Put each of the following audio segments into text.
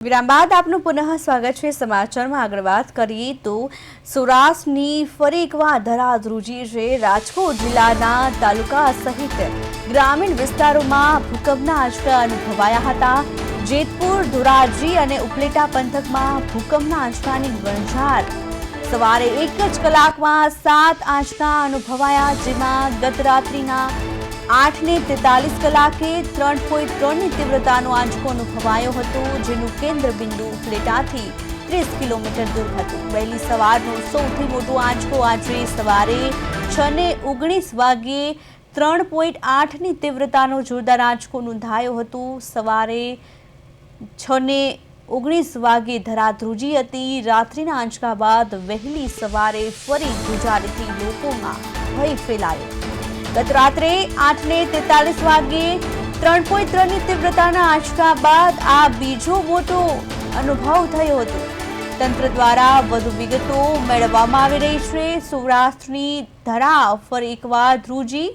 વિરામ બાદ આપનું પુનઃ સ્વાગત છે સમાચારમાં. આગળ વાત કરીએ તો સૌરાષ્ટ્રની ફરી એકવાર ધરા ધ્રુજી છે રાજકોટ જિલ્લાના તાલુકા સહિત ગ્રામીણ વિસ્તારોમાં ભૂકંપના આંચકા અનુભવાયા હતા. જેતપુર, ધોરાજી અને ઉપલેટા પંથકમાં ભૂકંપના આંચકાની ગણઝાર સવારે એક જ કલાકમાં સાત આંચકા અનુભવાયા, જેમાં ગત રાત્રિના આઠ ને તેતાલીસ કલાકે ત્રણ પોઈન્ટ ત્રણની તીવ્રતાનો આંચકો અનુભવાયો હતો, જેનું કેન્દ્ર બિંદુ ઉપલેટાથી ત્રીસ કિલોમીટર દૂર હતું. વહેલી સવારનો સૌથી મોટો આંચકો આજે સવારે છ ને ઓગણીસ વાગ્યે ત્રણ પોઈન્ટ આઠની તીવ્રતાનો જોરદાર આંચકો નોંધાયો હતો. સવારે છ ને ઓગણીસ વાગે ધરાધ્રુજી હતી. રાત્રિના આંચકા બાદ વહેલી સવારે ફરી ધ્રુજારીથી લોકોમાં ભય ફેલાયો. ગત રાત્રે આઠ ને તેતાલીસ વાગે ત્રણ પોઈન્ટ ત્રણની તીવ્રતાના આંચકા બાદ આ બીજો મોટો અનુભવ થયો હતો. તંત્ર દ્વારા વધુ વિગતો મેળવવામાં આવી રહી છે. સૌરાષ્ટ્રની ધરા ફરી એકવાર ધ્રુજી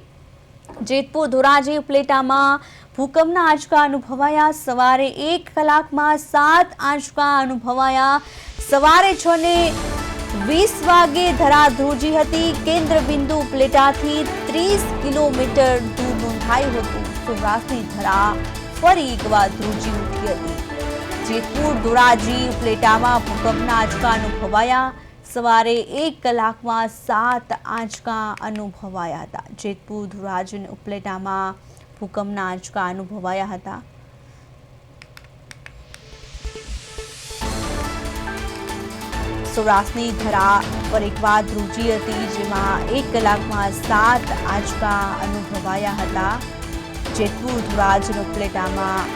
જેતપુર ધોરાજી પ્લેટામાં ભૂકંપના આંચકા અનુભવાયા. સવારે એક કલાકમાં સાત આંચકા અનુભવાયા. સવારે છ ને વીસ વાગે ધરા ધ્રુજી હતી. કેન્દ્ર બિંદુ પ્લેટાથી ત્રીસ કિલોમીટર દૂર નોંધાયું હતું. સૌરાષ્ટ્રની ધરા ફરી એકવાર ધ્રુજી ઉઠી હતી. જેતપુર, ધોરાજી પ્લેટામાં ભૂકંપના આંચકા અનુભવાયા. સવારે એક કલાકમાં સાત આંચકા અનુભવાયા હતા. જેતપુર, ધોરાજી ઉપલેટામાં ભૂકંપના આંચકા અનુભવાયા હતા. સૌરાષ્ટ્રની ધરા પર એકવાર ધ્રુજી હતી જેમાં એક કલાકમાં સાત આંચકા અનુભવાયા હતા. જેટલું ધોરાજ પ્લેટામાં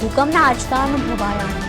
ભૂકંપના આંચકા અનુભવાયા હતા.